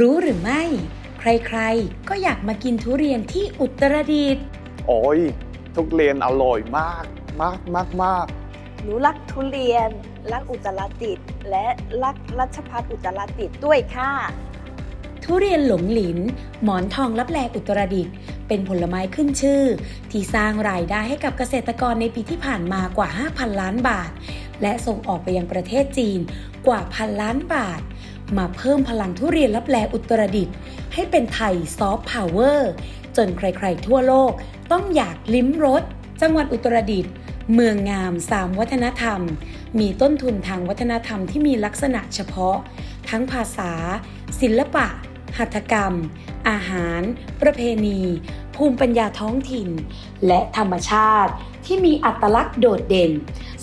รู้หรือไม่ ใครๆ ก็อยากมากินทุเรียนที่อุตรดิตถ์โอ้ยทุเรียนอร่อยมากมากมากมากหนูรักทุเรียน รักอุตรดิตถ์และรักรัชพัฒอุตรดิตถ์ด้วยค่ะ ทุเรียนหลงหลิน หมอนทองลับแลอุตรดิตถ์เป็นผลไม้ขึ้นชื่อ ที่สร้างรายได้ให้กับเกษตรกรในปีที่ผ่านมากว่า 5,000 ล้านบาท และส่งออกไปยังประเทศจีนกว่าพันล้านบาท มาเพิ่มพลังทุเรียนลับแลอุตรดิตถ์ให้เป็นไทยซอฟต์พาวเวอร์ จนใครๆทั่วโลกต้องอยากลิ้มรสจังหวัดอุตรดิตถ์เมืองงามสามวัฒนธรรม มีต้นทุนทางวัฒนธรรมที่มีลักษณะเฉพาะ ทั้งภาษา ศิลปะ หัตถกรรม อาหาร ประเพณี ภูมิปัญญาท้องถิ่น และธรรมชาติที่มีอัตลักษณ์โดดเด่น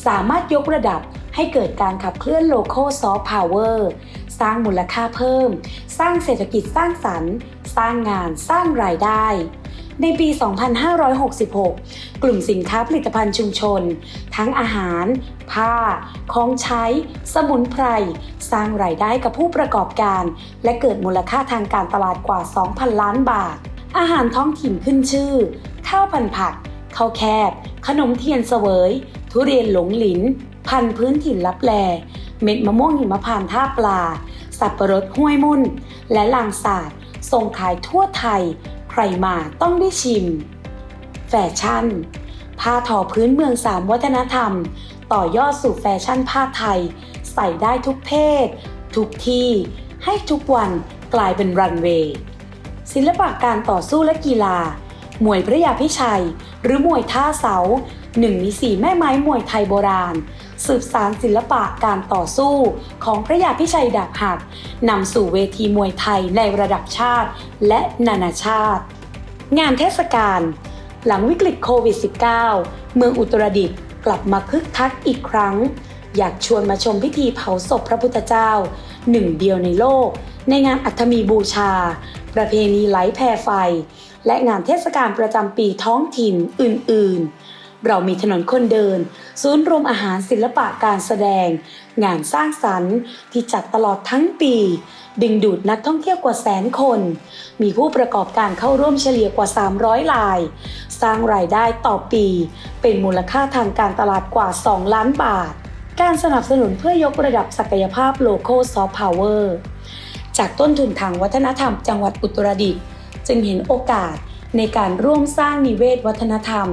สามารถยกระดับให้เกิดการขับเคลื่อนโลโ a l ซอฟต์พาวเวอร์ สร้างมูลค่าเพิ่ม สร้างเศรษฐกิจสร้างสรรค์ สร้างงานสร้างรายได้ ในปี 2566 กลุ่มสินค้าผลิตภัณฑ์ชุมชน ทั้งอาหาร ผ้า ของใช้ สมุนไพร สร้างรายได้กับผู้ประกอบการ และเกิดมูลค่าทางการตลาดกว่า 2,000 ล้านบาท อาหารท้องถิ่นขึ้นชื่อ ข้าวพันผักข้าวแคบ ขนมเทียนเสวย ทุเรียนหลงหลิน พันธุ์พื้นถิ่นลับแล เม็ดมะม่วงหิมพานต์ท่าปลา สับปะรดห้วยมุ่น และลางสาดส่งขายทั่วไทย ใครมาต้องได้ชิม แฟชั่น ผ้าทอพื้นเมืองสามวัฒนธรรม ต่อยอดสู่แฟชั่นผ้าไทย ใส่ได้ทุกเพศ ทุกที่ ให้ทุกวันกลายเป็นรันเวย์ศิลปะการต่อสู้และกีฬา มวยพระยาพิชัย หรือมวยท่าเสาหนึ่งในสี่แม่ไม้มวยไทยโบราณ สืบสารศิลปะการต่อสู้ของพระยาพิชัยดาบหักนำสู่เวทีมวยไทยในระดับชาติและนานาชาติ งานเทศกาลหลังวิกฤตโควิด -19 เมืองอุตรดิตถ์กลับมาคึกคักอีกครั้ง อยากชวนมาชมพิธีเผาศพพระพุทธเจ้า หนึ่งเดียวในโลก ในงานอัฐมีบูชา ประเพณีไหลแพรไฟ และงานเทศกาลประจำปีท้องถิ่นอื่น ๆ เรามีถนนคนเดิน ศูนย์รวมอาหารศิลปะการแสดง งานสร้างสรรค์ที่จัดตลอดทั้งปี ดึงดูดนักท่องเที่ยวกว่าแสนคน มีผู้ประกอบการเข้าร่วมเฉลี่ยกว่า 300ราย สร้างรายได้ต่อปี เป็นมูลค่าทางการตลาดกว่า 2 ล้านบาท การสนับสนุนเพื่อยกระดับศักยภาพ Local Soft Power จากต้นทุนทางวัฒนธรรมจังหวัดอุตรดิตถ์ จึงเห็นโอกาสในการร่วมสร้างนิเวศวัฒนธรรม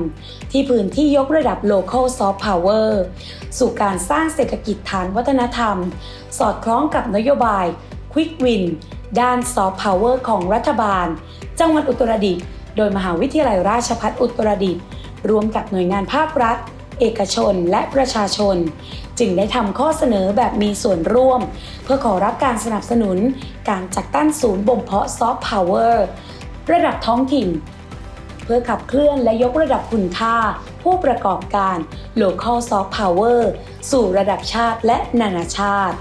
ที่พื้นที่ยกระดับ Local Soft Power สู่การสร้างเศรษฐกิจฐานวัฒนธรรม สอดคล้องกับนโยบาย Quick Win ด้าน Soft Power ของรัฐบาล จังหวัดอุตรดิตถ์โดยมหาวิทยาลัยราชภัฏอุตรดิตถ์ร่วมกับหน่วยงานภาครัฐ เอกชนและประชาชน จึงได้ทำข้อเสนอแบบมีส่วนร่วม เพื่อขอรับการสนับสนุนการจัดตั้งศูนย์บ่มเพาะซอฟต์พาวเวอร์ระดับท้องถิ่น เพื่อขับเคลื่อนและยกระดับคุณค่า ผู้ประกอบการ Local Soft Power สู่ระดับชาติและนานาชาติ